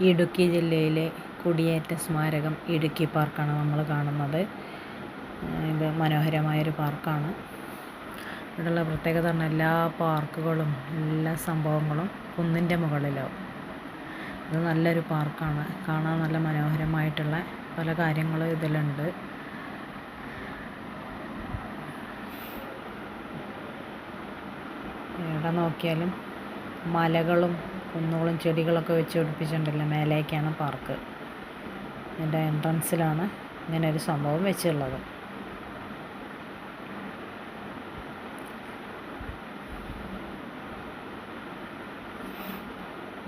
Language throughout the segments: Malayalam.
ഇടുക്കി ജില്ലയിലെ കുടിയേറ്റ സ്മാരകം ഇടുക്കി പാർക്കാണ് നമ്മൾ കാണുന്നത്. ഇത് മനോഹരമായൊരു പാർക്കാണ്. ഇവിടെയുള്ള പ്രത്യേകത പറഞ്ഞാൽ എല്ലാ പാർക്കുകളും എല്ലാ സംഭവങ്ങളും കുന്നിന്റെ മുകളിലാവും. ഇത് നല്ലൊരു പാർക്കാണ്. കാണാൻ നല്ല മനോഹരമായിട്ടുള്ള പല കാര്യങ്ങളും ഇതിലുണ്ട്. എവിടെ നോക്കിയാലും മലകളും കുന്നുകളും ചെടികളൊക്കെ വെച്ച് പിടിപ്പിച്ചിട്ടുണ്ടല്ലോ മേലേക്കാണ് പാർക്ക്. എന്റെ എൻട്രൻസിലാണ് ഇങ്ങനെ ഒരു സംഭവം വെച്ചുള്ളത്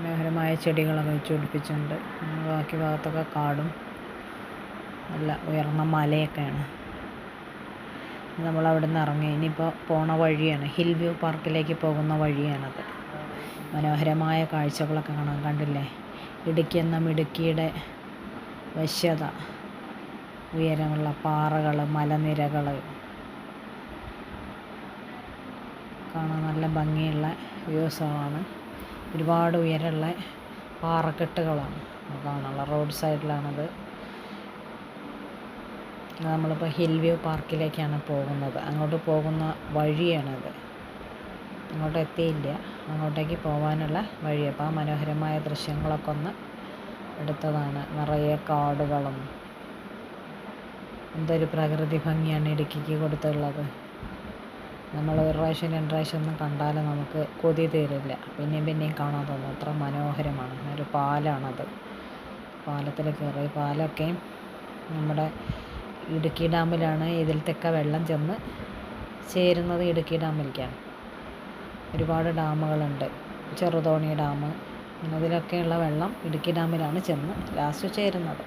മനോഹരമായ ചെടികളൊക്കെ വെച്ച് പിടിപ്പിച്ചിട്ടുണ്ട്. ബാക്കി ഭാഗത്തൊക്കെ കാടും. നല്ല ഉയർന്ന മലയൊക്കെയാണ്. നമ്മൾ നിന്ന് ഇറങ്ങി. ഇനിയിപ്പോൾ പോണ വഴിയാണ്. ഹിൽ വ്യൂ പാർക്കിലേക്ക് പോകുന്ന വഴിയാണത്. മനോഹരമായ കാഴ്ചകളൊക്കെ കാണാൻ കണ്ടില്ലേ? ഇടുക്കി എന്ന മിടുക്കിയുടെ വശ്യത. ഉയരമുള്ള പാറകൾ മലനിരകൾ. കാണാൻ നല്ല ഭംഗിയുള്ള വ്യൂസമാണ് ഒരുപാട് ഉയരമുള്ള പാറക്കെട്ടുകളാണ്. കാണാനുള്ള റോഡ് സൈഡിലാണത്. നമ്മളിപ്പോൾ ഹിൽ വ്യൂ പാർക്കിലേക്കാണ് പോകുന്നത്. അങ്ങോട്ട് പോകുന്ന വഴിയാണത്. അങ്ങോട്ട് എത്തിയില്ല അങ്ങോട്ടേക്ക് പോകാനുള്ള വഴി. അപ്പോൾ ആ മനോഹരമായ ദൃശ്യങ്ങളൊക്കെ ഒന്ന് എടുത്തതാണ്. നിറയെ കാടുകളും. എന്തൊരു പ്രകൃതി ഭംഗിയാണ് ഇടുക്കിക്ക് കൊടുത്തുള്ളത്. നമ്മൾ ഒരു പ്രാവശ്യം രണ്ട് പ്രാവശ്യം ഒന്നും കണ്ടാൽ നമുക്ക് കൊതി തീരില്ല. പിന്നെയും പിന്നെയും കാണാൻ തോന്നും. അത്ര മനോഹരമാണ്. ഒരു പാലാണത്. പാലത്തിൽ കയറി പാലൊക്കെ നമ്മുടെ ഇടുക്കി ഡാമിലാണ്. ഇതിലത്തൊക്കെ വെള്ളം ചെന്ന് ചേരുന്നത് ഇടുക്കി ഡാമിലേക്കാണ്. ഒരുപാട് ഡാമുകളുണ്ട്. ചെറുതോണി ഡാം. അതിലൊക്കെയുള്ള വെള്ളം ഇടുക്കി ഡാമിലാണ് ചെന്ന് ലാസ്റ്റ് ചേരുന്നത്.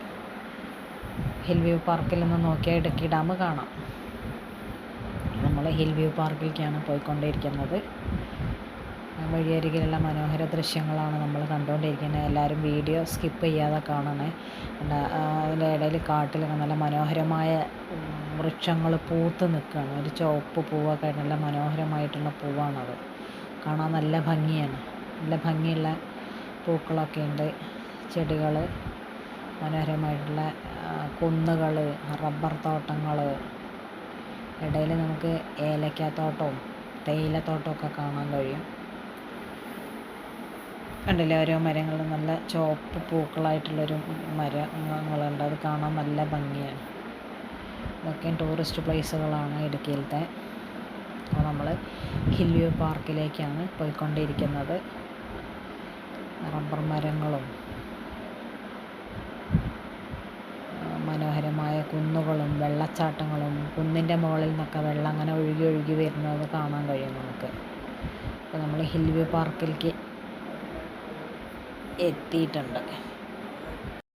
ഹിൽ വ്യൂ പാർക്കിൽ നിന്ന് നോക്കിയാൽ ഇടുക്കി ഡാം കാണാം. നമ്മൾ ഹിൽ വ്യൂ പാർക്കിലേക്കാണ് പോയിക്കൊണ്ടിരിക്കുന്നത് വഴിയരികിലുള്ള മനോഹര ദൃശ്യങ്ങളാണ് നമ്മൾ കണ്ടുകൊണ്ടിരിക്കുന്നത്. എല്ലാവരും വീഡിയോ സ്കിപ്പ് ചെയ്യാതെ കാണണേ. അതിന്റെ ഇടയിൽ കാട്ടിലൊക്കെ നല്ല മനോഹരമായ വൃക്ഷങ്ങൾ പൂത്ത് നിൽക്കുകയാണ്. ഒരു ചുവപ്പ് പൂവൊക്കെ നല്ല മനോഹരമായിട്ടുള്ള പൂവാണത്. കാണാൻ നല്ല ഭംഗിയാണ്. നല്ല ഭംഗിയുള്ള പൂക്കളൊക്കെ ഉണ്ട്. ചെടികൾ മനോഹരമായിട്ടുള്ള കുന്നുകൾ റബ്ബർ തോട്ടങ്ങൾ ഇടയിൽ നമുക്ക് ഏലക്കാത്തോട്ടവും തേയിലത്തോട്ടമൊക്കെ കാണാൻ കഴിയും. കണ്ടില്ലേ? ഓരോ മരങ്ങൾ നല്ല ചുവപ്പ് പൂക്കളായിട്ടുള്ളൊരു മരങ്ങളുണ്ട്. അത് കാണാൻ നല്ല ഭംഗിയാണ്. ഇതൊക്കെ ടൂറിസ്റ്റ് പ്ലേസുകളാണ് ഇടുക്കിയിലത്തെ. നമ്മൾ ഹിൽ വ്യൂ പാർക്കിലേക്കാണ് പോയിക്കൊണ്ടിരിക്കുന്നത്. റബ്ബർ മരങ്ങളും മനോഹരമായ കുന്നുകളും വെള്ളച്ചാട്ടങ്ങളും കുന്നിന്റെ മുകളിൽ നിന്നൊക്കെ വെള്ളം അങ്ങനെ ഒഴുകി ഒഴുകി വരുന്നത് കാണാൻ കഴിയും നമുക്ക്. അപ്പോൾ നമ്മൾ ഹിൽ വ്യൂ പാർക്കിലേക്ക് എത്തിയിട്ടുണ്ട്.